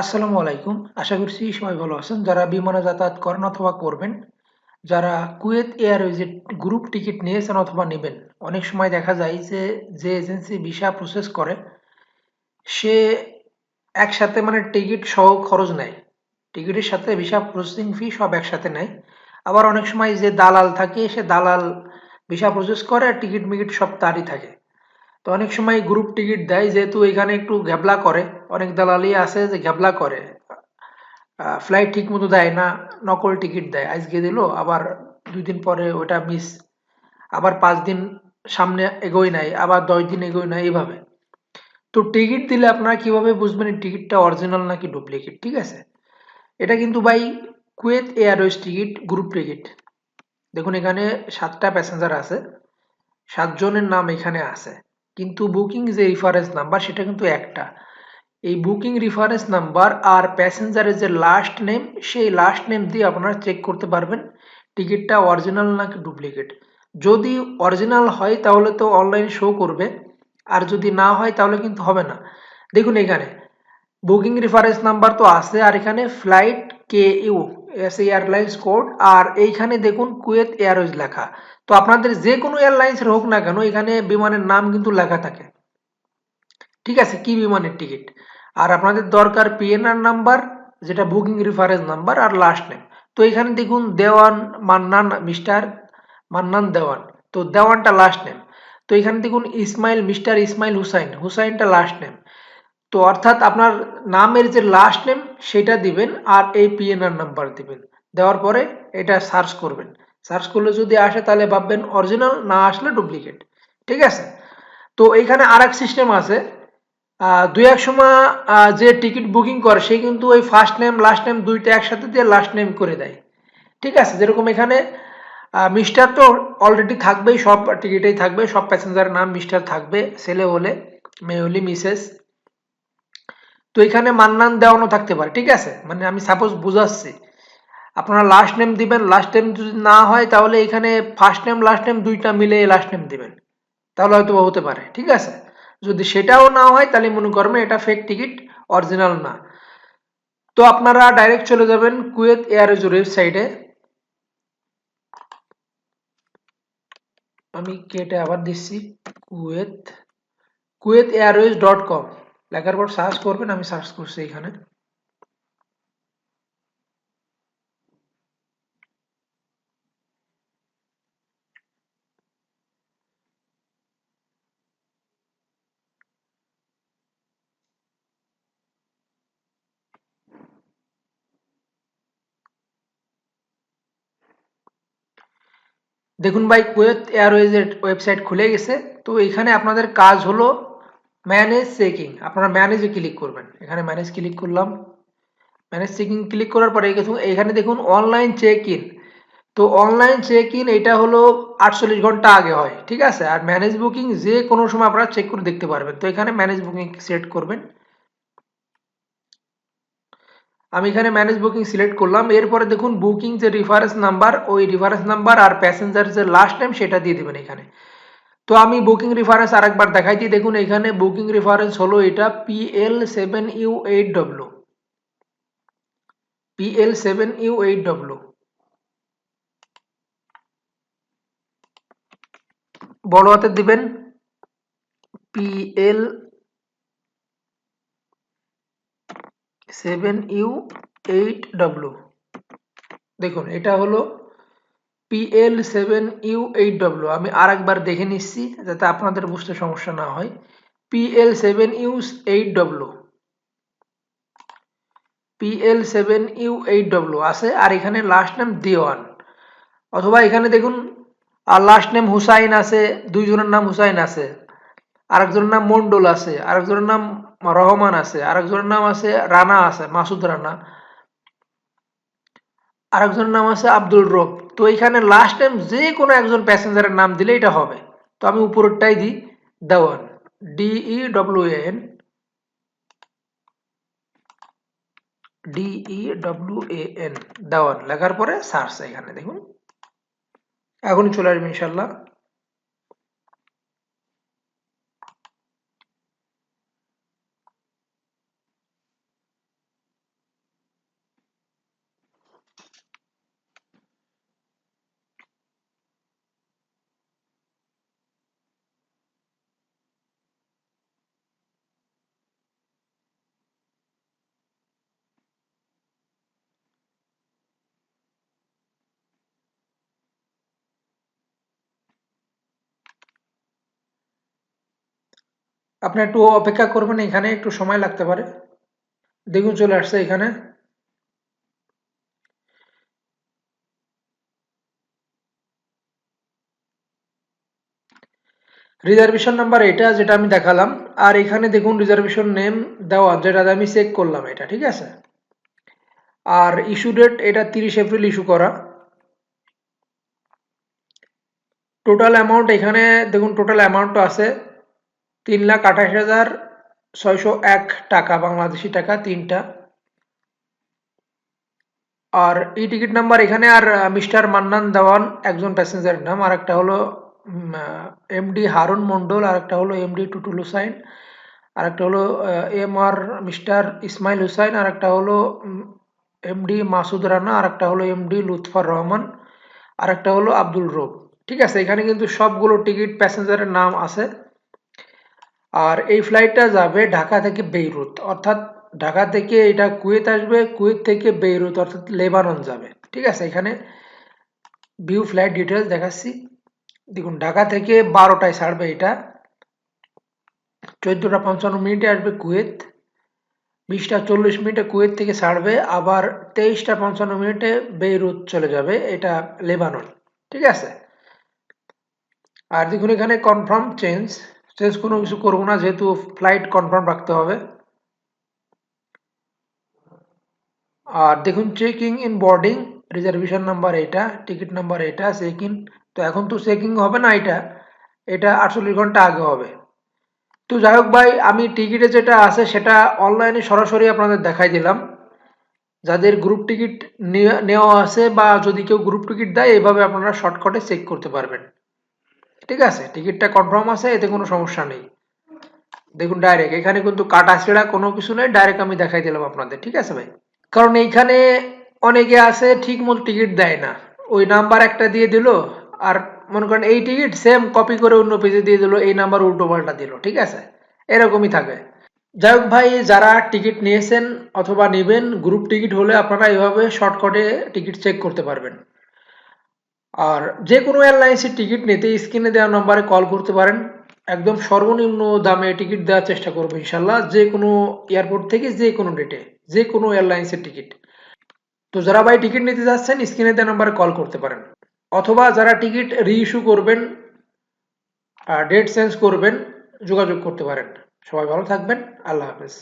আসসালামু আলাইকুম। আশা করছি সবাই ভালো আছেন। যারা বিমানে যাতায়াত করেন অথবা করবেন, যারা কুয়েত এয়ারওয়েজের গ্রুপ টিকিট নিয়েছেন অথবা নেবেন, অনেক সময় দেখা যায় যে যে এজেন্সি ভিসা প্রসেস করে, সে একসাথে মানে টিকিট সহ খরচ নেয়। টিকিটের সাথে ভিসা প্রসেসিং ফি সব একসাথে নেয়। আবার অনেক সময় যে দালাল থাকে, সে দালাল ভিসা প্রসেস করে আর টিকিট মিকিট সব তারই থাকে। তো অনেক সময় গ্রুপ টিকিট দেয়, যেহেতু এখানে একটু ঘ্যাবলা করে অনেক দালালি আছে যে ঘ্যাবলা করে। ফ্লাইট ঠিক মতো দেয় না, নকল টিকিট দেয়। আজকে দিল, আবার দুই দিন পরে ওটা মিস আবার পাঁচ দিন সামনে এগোয় নাই, আবার দশ দিন এগোয় নাই এইভাবে তো টিকিট দিলে আপনারা কীভাবে বুঝবেন এই টিকিটটা অরিজিনাল নাকি ডুপ্লিকেট ঠিক আছে? এটা কিন্তু ভাই Kuwait airways ticket group ticket দেখুন, এখানে সাতটা প্যাসেঞ্জার আছে, সাতজনের নাম এখানে আছে। কিন্তু বুকিং যে রেফারেন্স নাম্বার সেটা কিন্তু একটা। এই বুকিং রেফারেন্স নাম্বার আর প্যাসেঞ্জারের যে লাস্ট নেম সেই লাস্ট নেম দিয়ে আপনারা চেক করতে পারবেন। টিকিটটা অরিজিনাল নাকি ডুপ্লিকেট যদি অরিজিনাল হয়, তাহলে তো অনলাইন শো করবে। আর যদি না হয়, তাহলে কিন্তু হবে না। দেখুন এখানে, বুকিং রেফারেন্স নাম্বার তো আছে, আর এখানে flight K U S airlines code আর এইখানে দেখুন কুয়েত এয়ারওয়েজ লেখা। তো আপনাদের যে কোনো এয়ারলাইন্সের হোক না কেন, এখানে বিমানের নাম কিন্তু লেখা থাকে। ঠিক আছে, কি বিমানের টিকিট আর আপনাদের দরকার পিএনআর নাম্বার যেটা বুকিং রেফারেন্স নাম্বার আর লাস্ট নেম তো এখানে দেখুন, দেওয়ান, মান্নান, মিস্টার, মান্নান দেওয়ান। তো দেওয়ানটা লাস্ট নেম তো এখানে দেখুন, ইসমাইল, মিস্টার ইসমাইল হুসাইন। হুসাইনটা লাস্ট নেম তো অর্থাৎ আপনার নামের যে লাস্ট নেম সেটা দিবেন আর এই পিএনআর নাম্বার দিবেন। দেওয়ার পরে এটা সার্চ করবেন। সার্চ করলে যদি আসে, তাহলে ভাববেন অরিজিনাল না আসলে ডুপ্লিকেট ঠিক আছে? তো এইখানে আর এক সিস্টেম আছে। দুই এক সময় যে টিকিট বুকিং করে, সে কিন্তু ওই ফার্স্ট নেম লাস্ট নেম দুইটা একসাথে দিয়ে লাস্ট নেম করে দেয়। ঠিক আছে? যেরকম এখানে মিস্টার তো অলরেডি থাকবেই, সব টিকিটেই থাকবে, সব প্যাসেঞ্জারের নাম মিস্টার থাকবে, ছেলে হলে, মেয়ে হলে মিসেস তো এখানে মান্নান দেওয়ানো থাকতে পারে, ঠিক আছে? মানে আমি সাপোজ বুঝাচ্ছি। আপনারা লাস্ট নেম দিবেন লাস্ট নেম যদি না হয়, তাহলে এখানে ফার্স্ট নেম লাস্ট নেম দুইটা মিলে লাস্ট নেম দিবেন। তাহলে হয়তো হতে পারে, ঠিক আছে? যদি সেটাও না হয়, তাহলে মনে করবেন এটা ফেক টিকিট অরিজিনাল না। তো আপনারা ডাইরেক্ট চলে যাবেন কুয়েত এয়ারওয়েজের ওয়েবসাইটে আমি কেটে আবার দিচ্ছি Kuwait Kuwait airways dot com লেখার পর সার্চ করবেন, আমি সার্চ করছি এখানে। দেখুন ভাই কুয়েত এয়ারওয়েজের ওয়েবসাইট খুলে গেছে। তো এখানে আপনাদের কাজ হলো ম্যানেজ চেকিং আপনারা ম্যানেজে ক্লিক করবেন। এখানে ম্যানেজ ক্লিক করলাম। ম্যানেজ চেকিং ক্লিক করার পরে এখানে দেখুন অনলাইন চেক ইন তো অনলাইন চেক ইন এটা হলো আটচল্লিশ ঘণ্টা আগে হয়, ঠিক আছে? আর ম্যানেজ বুকিং যে কোনো সময় আপনারা চেক করে দেখতে পারবেন। তো এখানে ম্যানেজ বুকিং সেট করবেন। আমি এখানে ম্যানেজ বুকিং সিলেক্ট করলাম। এরপরে দেখুন বুকিং যে রেফারেন্স নাম্বার ওই রেফারেন্স নাম্বার আর প্যাসেঞ্জার যে লাস্ট টাইম সেটা দিয়ে দেবেন এখানে। তো আমি বুকিং রেফারেন্স আরেকবার দেখাইছি দেখুন, এখানে বুকিং রেফারেন্স হলো এটা PL seven U eight W PL seven U eight W বড় হাতে দিবেন। PL seven U eight W দেখুন, এটা হলো PL seven U eight W আমি আর একবার দেখে নিচ্ছি, যাতে আপনাদের বুঝতে সমস্যা না হয়। PL seven U eight W PL seven U eight W আছে, আর এখানে লাস্ট নেম দেওয়ান অথবা এখানে দেখুন, আর লাস্ট নেম হুসাইন আছে, দুইজনের নাম হুসাইন আছে। আরেকজনের নাম মন্ডল আছে, আরেকজনের নাম রহমান আছে, আরেকজনের নাম আছে রানা আছে, মাসুদ রানা। আরেকজনের নাম আছে আব্দুল রব। তো এখানে লাস্ট টাইম যে কোনো একজন প্যাসেঞ্জারের নাম দিলে এটা হবে। তো আমি উপরেরটাই দিই, Dewan DE W N DE W N Dewan. লেখার পরে সার্চ এখানে দেখুন। এখনই চলে আসবে ইনশাল্লাহ আপনি একটু অপেক্ষা করবেন, এখানে একটু সময় লাগতে পারে। দেখুন, চলে আসছে এখানে। রিজার্ভেশন নাম্বার এটা যেটা আমি দেখালাম, আর এখানে দেখুন রিজার্ভেশন নেম দেওয়া, যেটা আমি চেক করলাম এটা, ঠিক আছে? আর ইস্যু ডেট এটা তিরিশ এপ্রিল ইস্যু করা। টোটাল অ্যামাউন্ট এখানে, দেখুন টোটাল অ্যামাউন্ট আছে। তিন লাখ আঠাশ হাজার ছয়শো এক টাকা, বাংলাদেশি টাকা, তিনটা। আর ই টিকিট নাম্বার এখানে আর মিস্টার মান্নান দেওয়ান, একজন প্যাসেঞ্জারের নাম। আর একটা হলো এমডি হারুন মন্ডল আর একটা হলো এমডি টুটুল হুসাইন আর একটা হলো M R mister Ismail Hussain আর একটা হলো এমডি মাসুদ রানা আর একটা হলো এমডি লুৎফার রহমান আর একটা হলো আব্দুল রব। ঠিক আছে, এখানে কিন্তু সবগুলো টিকিট প্যাসেঞ্জারের নাম আছে। আর এই ফ্লাইটটা যাবে ঢাকা থেকে বেইরুত। অর্থাৎ ঢাকা থেকে এটা কুয়েত আসবে, কুয়েত থেকে বেইরুত, অর্থাৎ লেবানন যাবে। ঠিক আছে, এখানে ভিউ ফ্লাইট ডিটেলস দেখাচ্ছি। দেখুন, ঢাকা থেকে বারোটায় ছাড়বে এটা। চোদ্দোটা পঞ্চান্ন মিনিটে আসবে কুয়েত। বিশটা চল্লিশ মিনিটে কুয়েত থেকে ছাড়বে। আবার তেইশটা পঞ্চান্ন মিনিটে বেইরুত চলে যাবে, এটা লেবানন। ঠিক আছে? আর দেখুন, এখানে কনফার্ম চেঞ্জ চেঞ্জ কোনো কিছু করব না, যেহেতু ফ্লাইট কনফার্ম রাখতে হবে। আর দেখুন checking in boarding reservation number এটা টিকিট নাম্বার এটা চেক ইন তো এখন তো চেকিং হবে না এটা এটা আটচল্লিশ ঘণ্টা আগে হবে। তো যাই হোক ভাই, আমি টিকিটে যেটা আছে সেটা অনলাইনে সরাসরি আপনাদের দেখাই দিলাম। যাদের গ্রুপ টিকিট নেওয়া আছে বা যদি কেউ গ্রুপ টিকিট দেয় এভাবে আপনারা শর্টকাটে চেক করতে পারবেন। ঠিক আছে, টিকিটটা কনফার্ম আছে, এতে কোনো সমস্যা নেই। দেখুন ডাইরেক্ট এখানে কিন্তু কাটা ছেঁড়া কোনো কিছু নেই ডাইরেক্ট আমি দেখাই দিলাম আপনাদের, ঠিক আছে ভাই? কারণ এইখানে অনেকে আছে, ঠিক মতো টিকিট দেয় না। ওই নাম্বার একটা দিয়ে দিল, আর মনে করেন এই টিকিট সেম কপি করে অন্য পেজে দিয়ে দিল, এই নাম্বার উল্টো পাল্টা দিল, ঠিক আছে? এরকমই থাকে। যাই হোক ভাই, যারা টিকিট নিয়েছেন অথবা নেবেন গ্রুপ টিকিট হলে আপনারা এভাবে শর্টকাটে টিকিট চেক করতে পারবেন। আর যে কোনো এয়ারলাইন্সের টিকিট নিতে স্ক্রিনে দেওয়া নম্বরে কল করতে পারেন। একদম সর্বনিম্ন দামে টিকিট দেওয়ার চেষ্টা করব ইনশাল্লাহ যে কোনো এয়ারপোর্ট থেকে যে কোনো ডেটে যে কোনো এয়ারলাইন্সের টিকিট তো যারা ভাই টিকিট নিতে যাচ্ছেন স্ক্রিনে দেওয়া নম্বরে কল করতে পারেন। অথবা যারা টিকিট রিইস্যু করবেন ডেট চেঞ্জ করবেন, যোগাযোগ করতে পারেন। সবাই ভালো থাকবেন, আল্লাহ হাফেজ।